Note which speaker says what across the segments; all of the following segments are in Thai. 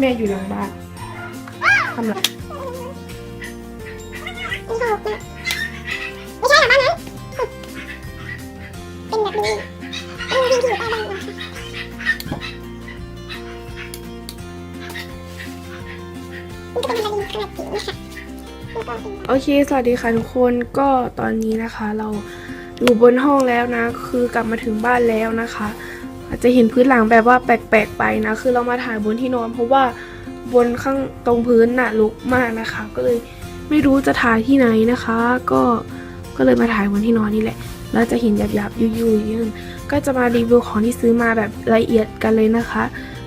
Speaker 1: แม่อยู่หลังบ้านทำไร
Speaker 2: ไม่ชอบนะไม่ใช่หรอบ้านนั้นเป็นแบบนี้เป็นที่อยู่ใต้บ้านนะคะมันจะเป็นอะไรขนาดจิ๋วนะคะแล้วก็เป็น
Speaker 1: โอเค สวัสดีค่ะทุกคน ก็ตอนนี้นะคะ เราอยู่บนห้องแล้วนะ คือกลับมาถึงบ้านแล้วนะคะ อาจจะเห็นพื้นหลังแบบว่าแปลกๆไปนะ คือเรามาถ่ายบนที่นอน เพราะว่าบนข้างตรงพื้นน่ะลุกมากนะคะ ก็เลยไม่รู้จะถ่ายที่ไหนนะคะ ก็ก็เลยมาถ่ายบนที่นอนนี่แหละ แล้วจะเห็นหยาบๆยุ่ยๆอย่างนี้ก็จะมารีวิวของที่ซื้อมาแบบละเอียดกันเลยนะคะ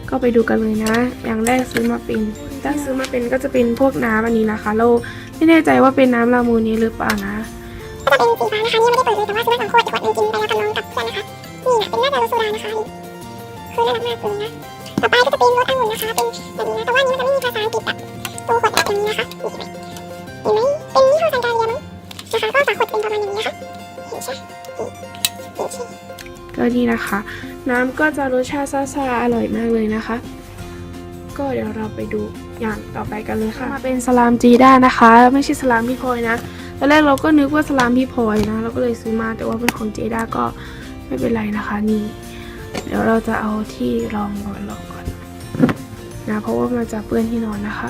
Speaker 1: ก็ไปดูกันเลยนะ อย่างแรกซื้อมาเป็นถ้าซื้อมาเป็นก็จะเป็นพวกน้ำอันนี้นะคะ เราไม่แน่ใจว่าเป็นน้ำลามูนี้หรือเปล่านะ
Speaker 2: จะเป็นสีฟ้านะคะนี่ไม่ได้เปิดเลยแต่ว่าซื้อมาสองขวดแต่ขวดหนึงกินไปแล้วกับน้องกับเพื่อนนะคะ นี่นะเป็นน่าจะรสโซดานะคะนี่คือน่ารักมากเลยนะต่อไปก็จะเป็นรสองุ่นนะคะเป็นแบบนี้นะแต่ว่าอันนี้มันจะไม่มีภาษาอังกฤษแบบตรงขวดแบบนี้นะคะนี่เห็นไหมเห็นไหมเป็นยี่ห้อซันการเรียมั้งนะคะก็ฝาขวดเป็นประมาณนี้นะคะเห็นใช่นี่เห็นใช่
Speaker 1: ก็นี่นะคะ น้ำก็จะรสชาติซ่าๆอร่อยมากเลยนะคะ ก็เดี๋ยวเราไปดูอย่างต่อไปกันเลยค่ะมาเป็นสลามจีด้านะคะ ไม่ใช่สลามพี่พลอยนะตอนแรกเราก็นึกว่าสลามพี่พลอยนะ เราก็เลยซื้อมาแต่ว่าเป็นของเจด้าก็ ไม่เป็นไรนะคะนี่เดี๋ยวเราจะเอาที่รองก่อนรองก่อนนะเพราะว่ามันจะเปื้อนที่นอนนะคะ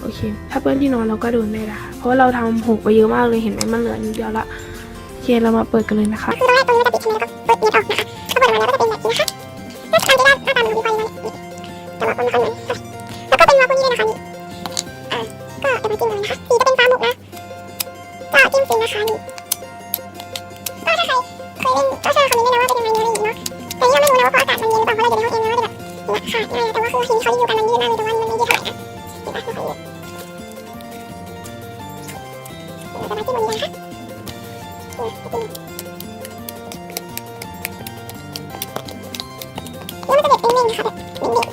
Speaker 1: โอเค ถ้าเปื้อนที่นอนเราก็โดนไม่ได้ค่ะเพราะเราทำหกไปเยอะมากเลยเห็นไหมมันเหลือนิดเดียวละโอเคเรามาเปิดกันเลยนะคะ
Speaker 2: คือตรงแรกตรงนี้มันจะปิดใช่ไหมแล้วก็เปิดน็ตออกนะคะถ้าเปิดออกมาแล้วก็จะเป็นแบบนี้นะคะน่าทำได้หน้าตามือนพี่พลอยเลยแต่ว่าคนละคนเลยแล้วก็เป็นวาคุนี่เลยนะคะนี่อ่าก็เป็นมาจิ้มเลยนะคะสีจะเป็นปลาหมึกนะก็จิ้มฟินนะคะนี่ก็ถ้าใคร เคยเล่นก็ช่วยคอมเมนต์ด้วยนะว่าเป็นยังไงเนื้ออีกเนาะแต่นี่เราไม่รู้นะว่าเพราะอากาศมันเย็นหรือเปล่าเพราะเราอยู่ในห้องเองแล้วก็จะแบบเนี่ยค่ะง่ายแต่ว่าคือทีมเขาอยู่กันมันยืดมากเลยแต่ว่ามันไม่ยืดเท่าไหร่นะเห็นปะม่ค่อยยืดเดี๋ยวเราจะมาจิ้มบนนี้นะคะเนี่ยจะจิ้มแล้วมันจะเด็ดเป็นเม่งนะคะแบบเม่ง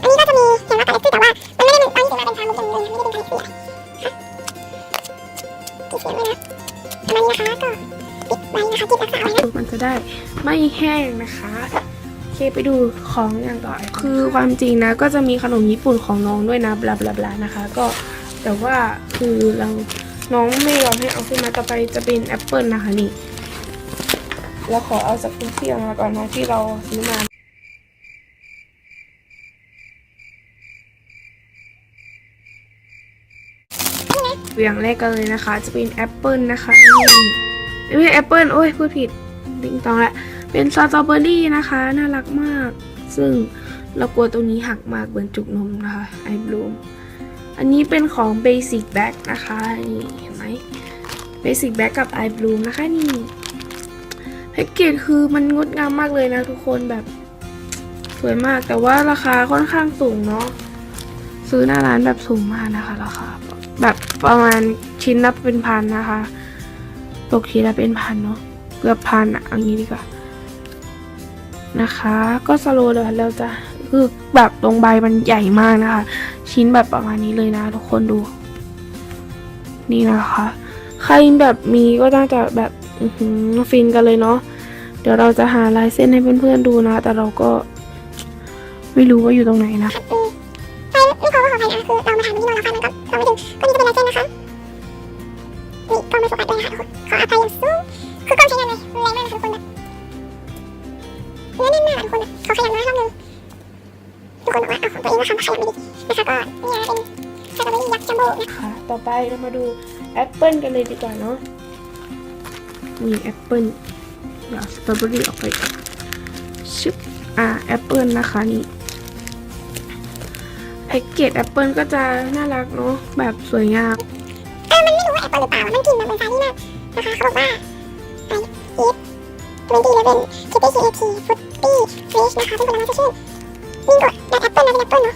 Speaker 2: อันนี้ก็จะมีเขียนว่าปลาเล็กซี่แต่ว่ามันไม่ได้เป็นตอนนี้ถือมาเป็นปลาหมึกอย่างเดียไม่ได้เป็นปลาเล็กซี่อะไรค่ะติดเสียงไว้นะ มาณนี้นะคะก็ปิดไว้นะคะจิบรักษาไว้นะ
Speaker 1: มันจะได้ไม่แห้งนะคะโอเคไปดูของอย่างต่อคือความจริงนะ ก็จะมีขนมญี่ปุ่นของน้องด้วยนะบลาบลาบลานะคะ ก็แต่ว่าคือเราน้องไม่ยอมให้เอาขึ้นมาต่อไปจะเป็นแอปเปิลนะคะนี่เราขอเอาจากพื้นที่ออกมาก่อนนะที่เราซื้อมา อย่างแรกกันเลยนะคะ จะเป็นแอปเปิลนะคะนี่ไม่ใช่แอปเปิลโอ้ยพูดผิดติงตองละเป็นสตรอเบอรี่นะคะ น่ารักมาก ซึ่งเรากลัวตรงนี้หักมากเหมือนจุกนมนะคะไอบลูมอันนี้เป็นของ Basic Bag นะคะ นี่เห็นไหม Basic Bag กับ i b l o o m นะคะนี่แพ็กเกจคือมันงดงามมากเลยนะทุกคนแบบสวยมากแต่ว่าราคาค่อนข้างสูงเนาะซื้อหน้าร้านแบบสูงมากนะคะราคา แบบประมาณชิ้นละเป็นพันนะคะ ตกชิ้นละเป็นพันเนาะเกือบพันอะเอางี้ดีกว่านะคะ ก็สโลว์เลยเราจะคือแบบตรงใบมันใหญ่มากนะคะ ชิ้นแบบประมาณนี้เลยนะทุกคนดู นี่นะคะ ใครแบบมีก็น่าจะแบบอื้อฟินกันเลยเนาะเดี๋ยวเราจะหาลายเส้นให้เพื่อนๆดูนะ แต่เราก็ไม่รู้ว่าอยู่ตรงไหน
Speaker 2: นะ เป็นสตรอเบอรี่ยักษ์จัมโบ้นะคะ
Speaker 1: ต่อไปเรามาดูแอปเปิลกันเลยดีกว่าเนาะนี่แอปเปิลเดี๋ยวสตรอเบอรี่ออกไปก่อนชึบอ่าแอปเปิลนะคะนี่แพ็กเกจแอปเปิลก็จะน่ารักเนาะแบบสวยงาม
Speaker 2: เออมันไม่รู้ว่าแอปเปิลหรือเปล่ามันกินแบบเหมือนซานี่มากนะคะเขาบอกว่าไออีฟทเวนตี้เลเวนคิปปี้ซีเอทีฟุตตี้ฟรีชนะคะเป็นผลไม้สดชื่นมิงโกะดัดแอปเปิลนะเป็นแอปเปิลเนาะ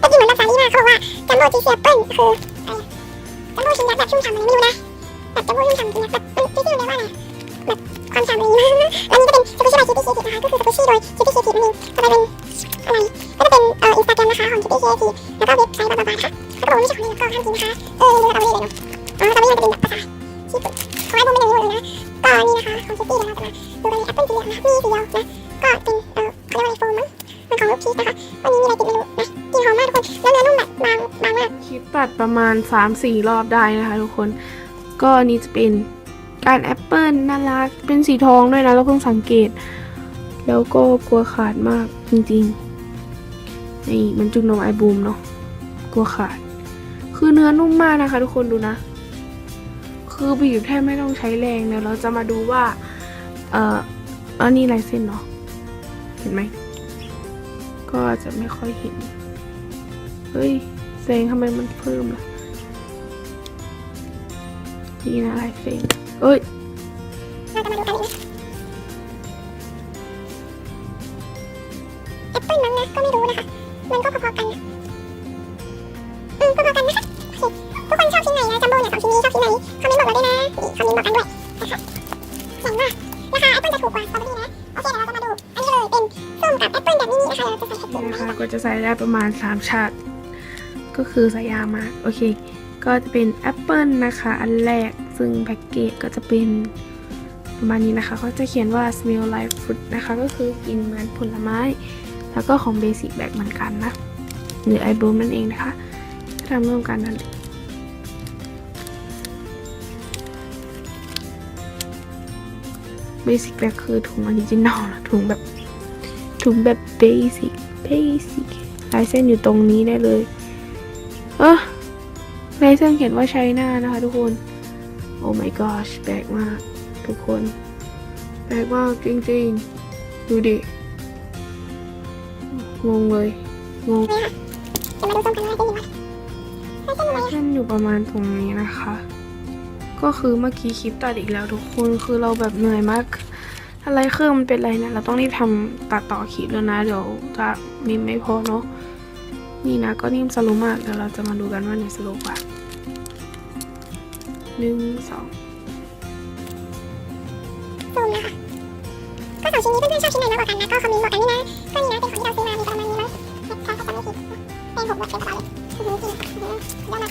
Speaker 2: แต่กลิ่เหมือนแบบซานี่มาเขาบอกว่าจัมโบ้จีซีแอปเปิ้ลคืออะไรจัมโบ้ชิ้นยักษ์แบบชุ่มฉ่ำอะไรไม่รู้นะแบบจัมโบ้ชุ่มฉ่ำจริงนะแบบมันที่ที่เรียกว่าอะไรแบบความฉ่ำอะไรอย่างเงี้ยแล้วนี่ก็เป็นสกุชี่บายคิปปี้ซีทีนะคะก็คือสกุชี่โดยคิปปี้ซีทีนั่นเองต่อไปเป็นอะไรก็จะเป็นเอ่ออินสตาแกรมนะคะของคิปปี้ซีทีแล้วก็เว็บไซต์บลาบลาบลาค่ะแล้วก็บอกว่าไม่ใช่ของเล่นก็ห้ามกินนะคะเออไม่รู้เราไว้เลยเนาะอ๋อตอนนี้มันจะเป็นแบบภาษาญี่ปุ่นเขาให้ผมเป็นอย่างนี้หมดเลยนะก็นี่นะคะของคิตตี้เดี๋ยวเราจะมาดูกันในแอปเปิลสีเหลืองนะมีสีเดียวนะัดประ
Speaker 1: มาณ 3-4 รอบได้นะคะทุกคน ก็อันนี้จะเป็นการแอปเปิลน่ารัก เป็นสีทองด้วยนะ เราเพิ่งสังเกต แล้วก็กลัวขาดมากจริงๆ นี่มันจุกนมไอบูมเนาะ กลัวขาด คือเนื้อนุ่มมากนะคะ ทุกคนดูนะ คือบีบแทบไม่ต้องใช้แรงเดี๋ยวเราจะมาดูว่า เอ่อ อันนี้ลายเส้นเนาะ เห็นไหม ก็จะไม่ค่อยเห็น เฮ้ย แสงทำไมมันเพิ่มล่ะนี่นะลายเส้นเอ้ย
Speaker 2: เราจะมาดูกันอีกแอปเปิลนั้นนะก็ไม่รู้นะคะมันก็พอๆกันนะอืมก็พอกันนะคะโอเคทุกคนชอบชิ้นไหนนะจัมโบ้เนี่ยสองชิ้นนี้ชอบชิ้นไหนคอมเมนต์บอกเราด้วยนะนี่คอมเมนต์บอกกันด้วยนะคะเจ๋งมากราคาแอปเปิลจะถูกกว่าสตรอเบอรี่นะโอเคเดี๋ยวเราจะมาดูอันนี้เลยเป็นส้มกับแอปเปิลแบบมินินะคะเราจะใส่เห็ดผ
Speaker 1: นี่
Speaker 2: ง
Speaker 1: นะคะ
Speaker 2: นะคะ
Speaker 1: ก็จะใส่ได้ประมาณ 3 ชาติ ก็คือใส่ยามาโอเค ก็จะเป็นแอปเปิลนะคะ อันแรก ซึ่งแพ็กเกจก็จะเป็นประมาณนี้นะคะเขาจะเขียนว่า smell like fruit นะคะ ก็คือกินเหมือนผลไม้ แล้วก็ของเบสิกแบกเหมือนกันนะ หรือไอบูมนั่นเองนะคะทำร่วมกันนั่นแหละเบสิกแบกคือถุงออริจินอลนะถุงแบบถุงแบบเบสิกเบสิกลายเส้นอยู่ตรงนี้ได้เลย เออลายเส้นเขียนว่าไชน่านะคะทุกคน โอ้ my gosh แปลกมาก ทุกคน แปลกมากจริงๆ ดูดิ งงเลย งง
Speaker 2: เดี๋ยวมาดูส้มกันว่านยังไงไม่ใช่ไหม
Speaker 1: เส้นอยู่ประมาณตรงนี้นะคะ ก็คือเมื่อกี้คลิปตัดอีกแล้วทุกคน คือเราแบบเหนื่อยมากอะไรเครื่องมันเป็นไรเนี่ยเราต้องรีบทำตัดต่อคลิปแล้วนะ เดี๋ยวจะมีไม่พอเนาะ นี่นะก็นิ่มสโลมากเดี๋ยวเราจะมาดูกันว่าไหนสโลว์กว่าหนึ่งสอง
Speaker 2: ส้มนะคะก็สองชิ้นนี้เพื่อนๆชอบชิ้นไหนมากกว่ากันนะก็คอมเมนต์บอกกันนี่นะก็นี่นะเป็นของที่เราซื้อมามีประมาณนี้มั้งถ้าจำไม่ผิดเป็นหกบวกเป็นกระเป๋าเลยจริงๆเยอะมาก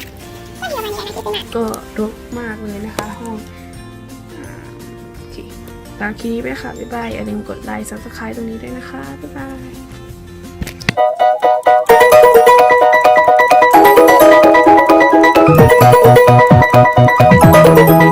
Speaker 2: ก็มีประมาณนี้นะที่ซื้อมา
Speaker 1: ก็รกมากเลยนะคะห้องโอเคตามคลิปนี้ไปค่ะบ๊ายบายอย่าลืมกดไลค์ subscribe ตรงนี้ด้วยนะคะบ๊ายบาย Thank